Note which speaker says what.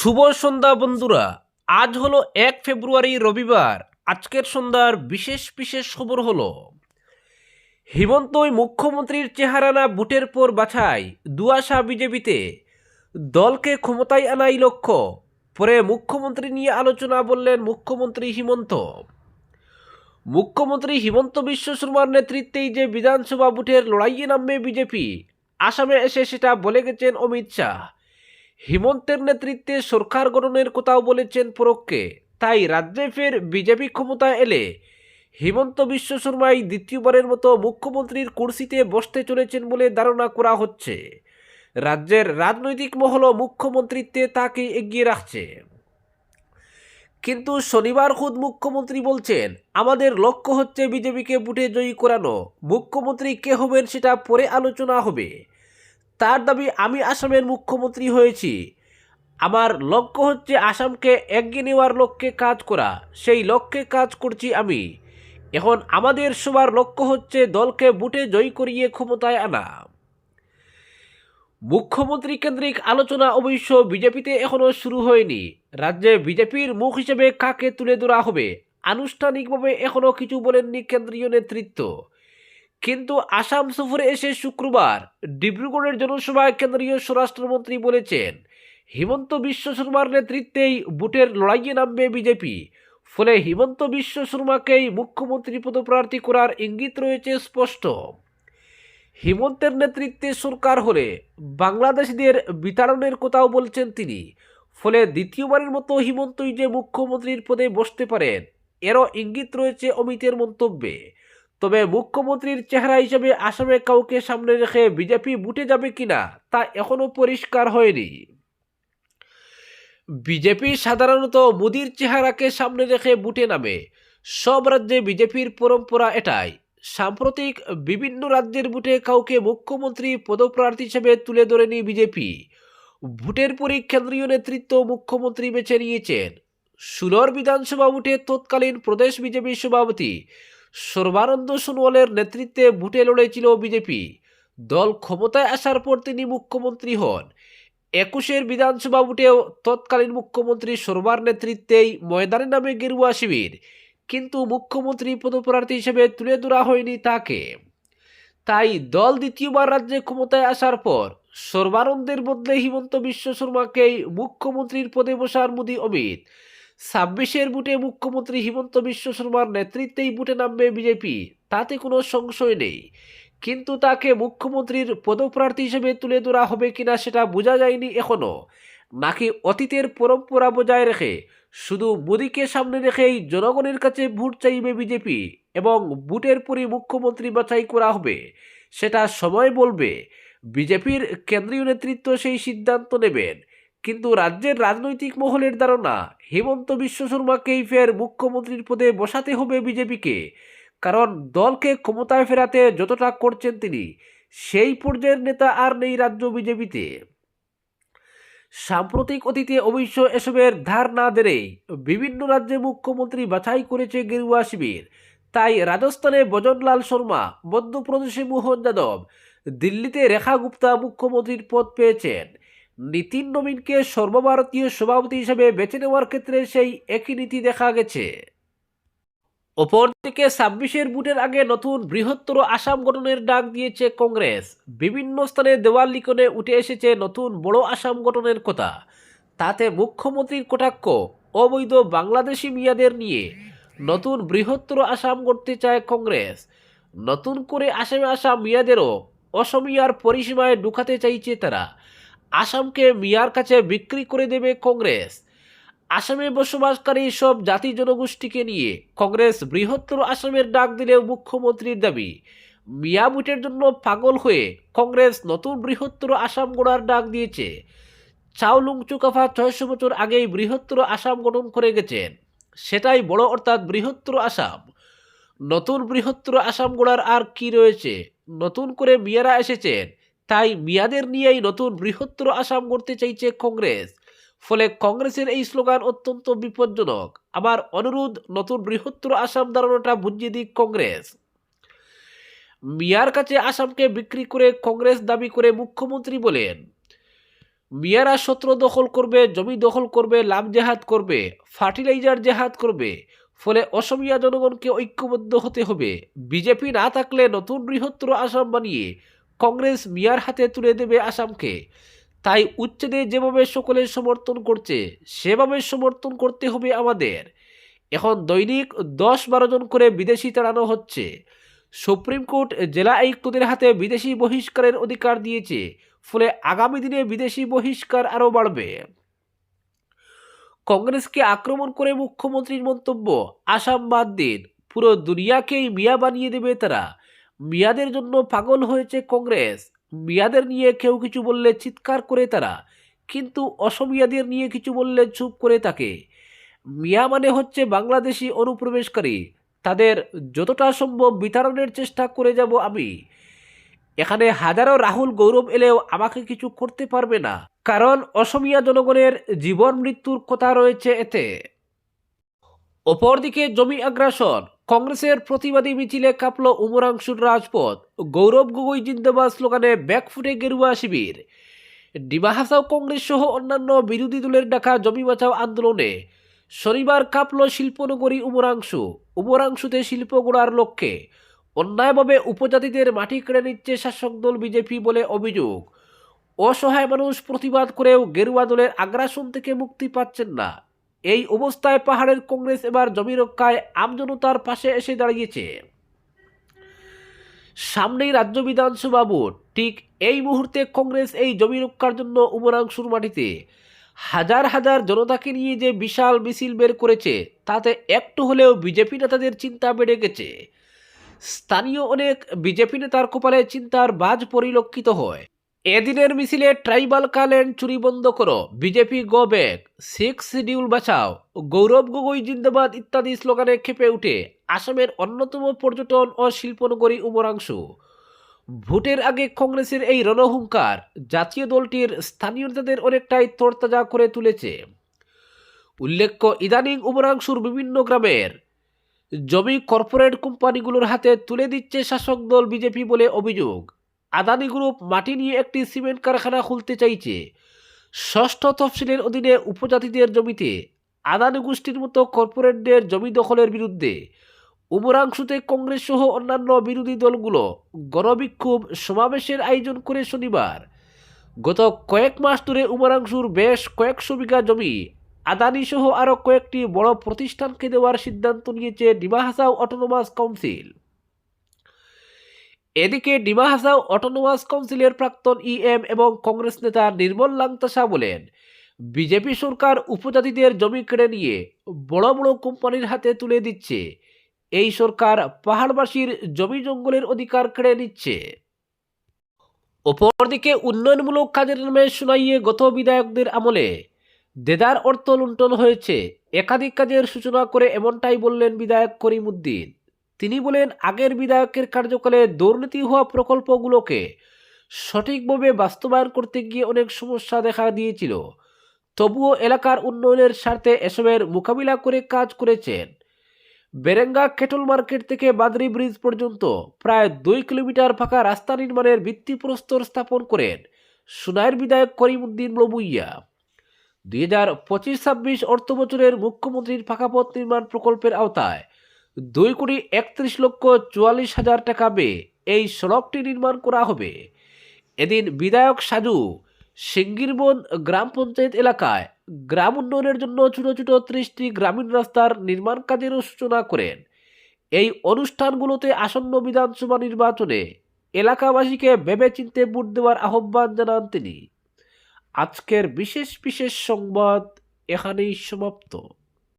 Speaker 1: শুভ সন্ধ্যা বন্ধুরা। আজ হলো এক ফেব্রুয়ারি রবিবার। আজকের সন্ধ্যার বিশেষ বিশেষ খবর হলো, হিমন্তই মুখ্যমন্ত্রীর চেহারা না বুটের পর বাছাই দুয়াশা বিজেপিতে, দলকে ক্ষমতায় আনাই লক্ষ্য, পরে মুখ্যমন্ত্রী নিয়ে আলোচনা বললেন মুখ্যমন্ত্রী হিমন্ত। মুখ্যমন্ত্রী হিমন্ত বিশ্ব শর্মার নেতৃত্বেই যে বিধানসভা বুটের লড়াইয়ে নামবে বিজেপি, আসামে এসে সেটা বলে গেছেন অমিত শাহ। হিমন্তের নেতৃত্বে সরকার গঠনের কথাও বলেছেন পরোক্ষে। তাই রাজ্যে ফের বিজেপি ক্ষমতা এলে হিমন্ত বিশ্ব শর্মাই দ্বিতীয়বারের মতো মুখ্যমন্ত্রীর কুর্সিতে বসতে চলেছেন বলে ধারণা করা হচ্ছে। রাজ্যের রাজনৈতিক মহল মুখ্যমন্ত্রীত্বে তাকে এগিয়ে রাখছে। কিন্তু শনিবার খুদ মুখ্যমন্ত্রী বলছেন, আমাদের লক্ষ্য হচ্ছে বিজেপিকে বুটে জয়ী করানো। মুখ্যমন্ত্রী কে হবেন সেটা পরে আলোচনা হবে। তার দাবি, আমি আসামের মুখ্যমন্ত্রী হয়েছি। আমার লক্ষ্য হচ্ছে আসামকে এগিয়ে নেওয়ার লক্ষ্যে কাজ করা। সেই লক্ষ্যে কাজ করছি আমি। এখন আমাদের সবার লক্ষ্য হচ্ছে দলকে বুটে জয় করিয়ে ক্ষমতায় আনা। মুখ্যমন্ত্রী কেন্দ্রিক আলোচনা অবশ্য বিজেপিতে এখনও শুরু হয়নি। রাজ্যে বিজেপির মুখ হিসেবে কাকে তুলে ধরা হবে? আনুষ্ঠানিকভাবে এখনও কিছু বলেননি কেন্দ্রীয় নেতৃত্ব। কিন্তু আসাম সফরে এসে শুক্রবার ডিব্রুগড়ের জনসভায় কেন্দ্রীয় স্বরাষ্ট্রমন্ত্রী বলেছেন, হিমন্ত বিশ্ব শর্মার নেতৃত্বেই বুটের লড়াইয়ে নামবে বিজেপি। ফলে হিমন্ত বিশ্ব শর্মাকেই মুখ্যমন্ত্রী পদপ্রার্থী করার ইঙ্গিত রয়েছে স্পষ্ট। হিমন্তের নেতৃত্বে সরকার হলে বাংলাদেশিদের বিতাড়নের কথাও বলছেন তিনি। ফলে দ্বিতীয়বারের মতো হিমন্তই যে মুখ্যমন্ত্রীর পদে বসতে পারেন, এরও ইঙ্গিত রয়েছে অমিতের মন্তব্যে। তবে মুখ্যমন্ত্রীর চেহারা হিসেবে আসামে কাউকে সামনে রেখে বিজেপি বুটে যাবে কিনা তা এখনও পরিষ্কার হয়নি। বিজেপি সাধারণত মোদির চেহারাকে সামনে রেখে বুটে নামে। সব রাজ্যে বিজেপির পরম্পরা এটাই। সাম্প্রতিক বিভিন্ন রাজ্যের বুটে কাউকে মুখ্যমন্ত্রী পদপ্রার্থী হিসেবে তুলে ধরেনি বিজেপি। ভোটের পরই কেন্দ্রীয় নেতৃত্ব মুখ্যমন্ত্রী বেছে নিয়েছেন। সুলর বিধানসভা বুটে তৎকালীন প্রদেশ বিজেপি সভাপতি সর্বানন্দ সোনোয়ালের নেতৃত্বে ভোটে লড়েছিল বিজেপি। দল ক্ষমতায় আসার পর তিনি মুখ্যমন্ত্রী হন। একুশের বিধানসভা ভোটেও তৎকালীন মুখ্যমন্ত্রী সর্বার নেতৃত্বেই ময়দানে নামে গেরুয়া শিবির। কিন্তু মুখ্যমন্ত্রী পদপ্রার্থী হিসেবে তুলে ধরা হয়নি তাকে। তাই দল দ্বিতীয়বার রাজ্যে ক্ষমতায় আসার পর সর্বানন্দের বদলে হিমন্ত বিশ্ব শর্মাকেই মুখ্যমন্ত্রীর পদে বসার মোদী অমিত। ছাব্বিশের বুটে মুখ্যমন্ত্রী হিমন্ত বিশ্ব শর্মার নেতৃত্বেই বুটে নামবে বিজেপি। তাতে কোনো সংশয় নেই। কিন্তু তাকে মুখ্যমন্ত্রীর পদপ্রার্থী হিসেবে তুলে ধরা হবে কিনা সেটা বোঝা যায়নি এখনও নাকি অতীতের পরম্পরা বজায় রেখে শুধু মোদীকে সামনে রেখেই জনগণের কাছে ভোট চাইবে বিজেপি এবং ভোটের পরই মুখ্যমন্ত্রী বাছাই করা হবে, সেটা সময় বলবে। বিজেপির কেন্দ্রীয় নেতৃত্ব সেই সিদ্ধান্ত নেবেন। কিন্তু রাজ্যের রাজনৈতিক মহলের ধারণা, হেমন্ত বিশ্ব শর্মাকেই ফের মুখ্যমন্ত্রীর পদে বসাতে হবে বিজেপিকে। কারণ দলকে ক্ষমতায় ফেরাতে যতটা করছেন তিনি, সেই পর্যায়ের নেতা আর নেই রাজ্য বিজেপিতে। সাম্প্রতিক অতীতে অবশ্য এসবের ধার না দেরেই বিভিন্ন রাজ্যে মুখ্যমন্ত্রী বাছাই করেছে গেরুয়া শিবির। তাই রাজস্থানে বজনলাল শর্মা, মধ্যপ্রদেশে মোহন যাদব, দিল্লিতে রেখা গুপ্তা মুখ্যমন্ত্রীর পদ পেয়েছেন। নীতিন নবীনকে সর্বভারতীয় সভাপতি হিসেবে বেছে নেওয়ার ক্ষেত্রে সেই একই নীতি দেখা গেছে। অপরদিকে ছাব্বিশের বুটের আগে নতুন বৃহত্তর আসাম গঠনের ডাক দিয়েছে কংগ্রেস। বিভিন্ন স্থানে দেওয়াল লিখনে উঠে এসেছে নতুন বড় আসাম গঠনের কথা। তাতে মুখ্যমন্ত্রীর কটাক্ষ, অবৈধ বাংলাদেশি মিয়াদের নিয়ে। নতুন বৃহত্তর আসাম গড়তে চায় কংগ্রেস। নতুন করে আসামে আসা মিয়াদেরও অসমিয়ার পরিসীমায় ঢুকাতে চাইছে তারা। আসামকে মিয়ার কাছে বিক্রি করে দেবে কংগ্রেস। আসামে বসবাসকারী সব জাতি জনগোষ্ঠীকে নিয়ে কংগ্রেস বৃহত্তর আসামের ডাক দিলেও মুখ্যমন্ত্রীর দাবি। মিয়া বুটের জন্য পাগল হয়ে কংগ্রেস নতুন বৃহত্তর আসাম গড়ার ডাক দিয়েছে। চাউলুং চুকাফা ছয়শো বছর আগেই বৃহত্তর আসাম গঠন করে গেছেন। সেটাই বড় অর্থাৎ বৃহত্তর আসাম। নতুন বৃহত্তর আসাম গড়ার আর কি রয়েছে? নতুন করে মিয়ারা এসেছেন। তাই মিয়াদের নিয়েই নতুন বৃহত্তর আসাম গড়তে চাইছে কংগ্রেস। ফলে কংগ্রেসের এই স্লোগান অত্যন্ত বিপজ্জনক। আবার অনুরোধ, নতুন বৃহত্তর আসাম ধারণাটা বুঝিয়ে দিক কংগ্রেস। মিয়ার কাছে আসামকে বিক্রি করে কংগ্রেস দাবি করে মুখ্যমন্ত্রী বলেন, মিয়ারা সত্র দখল করবে, জমি দখল করবে, লাভ জেহাদ করবে, ফার্টিলাইজার জেহাদ করবে। ফলে অসমিয়া জনগণকে ঐক্যবদ্ধ হতে হবে। বিজেপি না থাকলে নতুন বৃহত্তর আসাম বানিয়ে কংগ্রেস মিয়ার হাতে তুলে দেবে আসামকে। তাই উচ্ছেদে যেভাবে সকলে সমর্থন করছে, সেভাবে সমর্থন করতে হবে আমাদের। এখন দৈনিক দশ বারো জন করে বিদেশি তাড়ানো হচ্ছে। সুপ্রিম কোর্ট জেলা আয়ুক্তদের হাতে বিদেশি বহিষ্কারের অধিকার দিয়েছে, ফলে আগামী দিনে বিদেশি বহিষ্কার আরও বাড়বে। কংগ্রেসকে আক্রমণ করে মুখ্যমন্ত্রীর মন্তব্য, আসাম বাদ দিন, পুরো দুনিয়াকেই মিয়া বানিয়ে দেবে তারা। মিয়াদের জন্য পাগল হয়েছে কংগ্রেস। মিয়াদের নিয়ে কেউ কিছু বললে চিৎকার করে তারা, কিন্তু অসমিয়াদের নিয়ে কিছু বললে চুপ করে থাকে। মিয়া মানে হচ্ছে বাংলাদেশি অনুপ্রবেশকারী। তাদের যতটা সম্ভব বিতরণের চেষ্টা করে যাব আমি। এখানে হাজারো রাহুল গৌরব এলেও আমাকে কিছু করতে পারবে না। কারণ অসমিয়া জনগণের জীবন মৃত্যুর কথা রয়েছে এতে। অপরদিকে জমি আগ্রাসন, কংগ্রেসের প্রতিবাদী মিছিলে কাঁপল উমরাংশুর রাজপথ। গৌরব গগৈ জিন্দাবাদ স্লোগানে ব্যাকফুটে গেরুয়া শিবির। ডিমা হাসাও কংগ্রেস সহ অন্যান্য বিরোধী দলের ডাকা জমি বাঁচাও আন্দোলনে। শনিবার কাঁপল শিল্পনগরী উমরাংশু। উমরাংশুতে শিল্প গড়ার লক্ষ্যে অন্যায়ভাবে উপজাতিদের মাটি কেড়ে নিচ্ছে শাসক দল বিজেপি বলে অভিযোগ। অসহায় মানুষ প্রতিবাদ করেও গেরুয়া দলের আগ্রাসন থেকে মুক্তি পাচ্ছেন না। এই অবস্থায় পাহাড়ের কংগ্রেস এবার জমি রক্ষায় আমজনতার পাশে এসে দাঁড়িয়েছে। সামনেই রাজ্য বিধানসভা ভোট। ঠিক এই মুহূর্তে কংগ্রেস এই জমি রক্ষার জন্য উমরাংশুর মাটিতে। হাজার হাজার জনতাকে নিয়ে যে বিশাল মিছিল বের করেছে, তাতে একটু হলেও বিজেপি নেতাদের চিন্তা বেড়ে গেছে। স্থানীয় অনেক বিজেপি নেতার কপালে চিন্তার বাজ পরিলক্ষিত হয়। এদিনের মিছিলে ট্রাইবাল কাল্যান্ড চুরি বন্ধ করো, BJP go back six schedule বাঁচাও, গৌরব গগৈ জিন্দাবাদ ইত্যাদি স্লোগানে খেপে উঠে আসামের অন্যতম পর্যটন ও শিল্পনগরী উমরাংশু ভোটের আগে কংগ্রেসের এই রণহুঙ্কার জাতীয় দলটির স্থানীয় নেতাদের অনেকটাই তরতাজা করে তুলেছে। উল্লেখ্য, ইদানিং উমরাংশুর বিভিন্ন গ্রামের জমি কর্পোরেট কোম্পানিগুলোর হাতে তুলে দিচ্ছে শাসক দল বিজেপি বলে অভিযোগ। আদানি গ্রুপ মাটি নিয়ে একটি সিমেন্ট কারখানা খুলতে চাইছে। ষষ্ঠ তফসিলের অধীনে উপজাতিদের জমিতে আদানি গোষ্ঠীর মতো কর্পোরেটদের জমি দখলের বিরুদ্ধে উমরাংশুতে কংগ্রেস সহ অন্যান্য বিরোধী দলগুলো গণবিক্ষোভ সমাবেশের আয়োজন করে শনিবার। গত কয়েক মাস ধরে উমরাংশুর বেশ কয়েকশো বিঘা জমি আদানি সহ আরও কয়েকটি বড় প্রতিষ্ঠানকে দেওয়ার সিদ্ধান্ত নিয়েছে ডিমা হাসাও অটোনোমাস কাউন্সিল। এদিকে ডিমা হাসাও অটোনোমাস কাউন্সিলের প্রাক্তন ইএম এবং কংগ্রেস নেতা নির্মল লাংতাসা বলেন, বিজেপি সরকার উপজাতিদের জমি কেড়ে নিয়ে বড় বড় কোম্পানির হাতে তুলে দিচ্ছে। এই সরকার পাহাড়বাসীর জমি জঙ্গলের অধিকার কেড়ে নিচ্ছে। অপরদিকে উন্নয়নমূলক কাজের নামে শুনাইয়ে গত বিধায়কদের আমলে, দেদার অর্থ লুণ্ঠন হয়েছে। একাধিক কাজের সূচনা করে এমনটাই বললেন বিধায়ক করিমুদ্দিন তিনি বলেন, আগের বিধায়কের কার্যকালে দুর্নীতি হওয়া প্রকল্পগুলোকে সঠিকভাবে বাস্তবায়ন করতে গিয়ে অনেক সমস্যা দেখা দিয়েছিল। তবুও এলাকার উন্নয়নের স্বার্থে এসবের মোকাবিলা করে কাজ করেছেন। বেরেঙ্গা কেটল মার্কেট থেকে বাদরি ব্রিজ পর্যন্ত প্রায় দুই কিলোমিটার ফাঁকা রাস্তা নির্মাণের ভিত্তিপ্রস্তর স্থাপন করেন সুনাইয়ের বিধায়ক করিমুদ্দিন লবুইয়া দুই হাজার পঁচিশ ছাব্বিশ অর্থ বছরের মুখ্যমন্ত্রীর ফাঁকাপথ নির্মাণ প্রকল্পের আওতায় দুই কোটি একত্রিশ লক্ষ চুয়াল্লিশ হাজার টাকা ব্যয়ে এই সড়কটি নির্মাণ করা হবে। এদিন বিধায়ক সাজু সিঙ্গিরবন গ্রাম পঞ্চায়েত এলাকায় গ্রাম উন্নয়নের জন্য ছোট ছোট ত্রিশটি গ্রামীণ রাস্তার নির্মাণ কাজেরও সূচনা করেন। এই অনুষ্ঠানগুলোতে আসন্ন বিধানসভা নির্বাচনে এলাকাবাসীকে ভেবে চিনতে ভোট দেওয়ার আহ্বান জানান তিনি। আজকের বিশেষ বিশেষ সংবাদ এখানেই সমাপ্ত।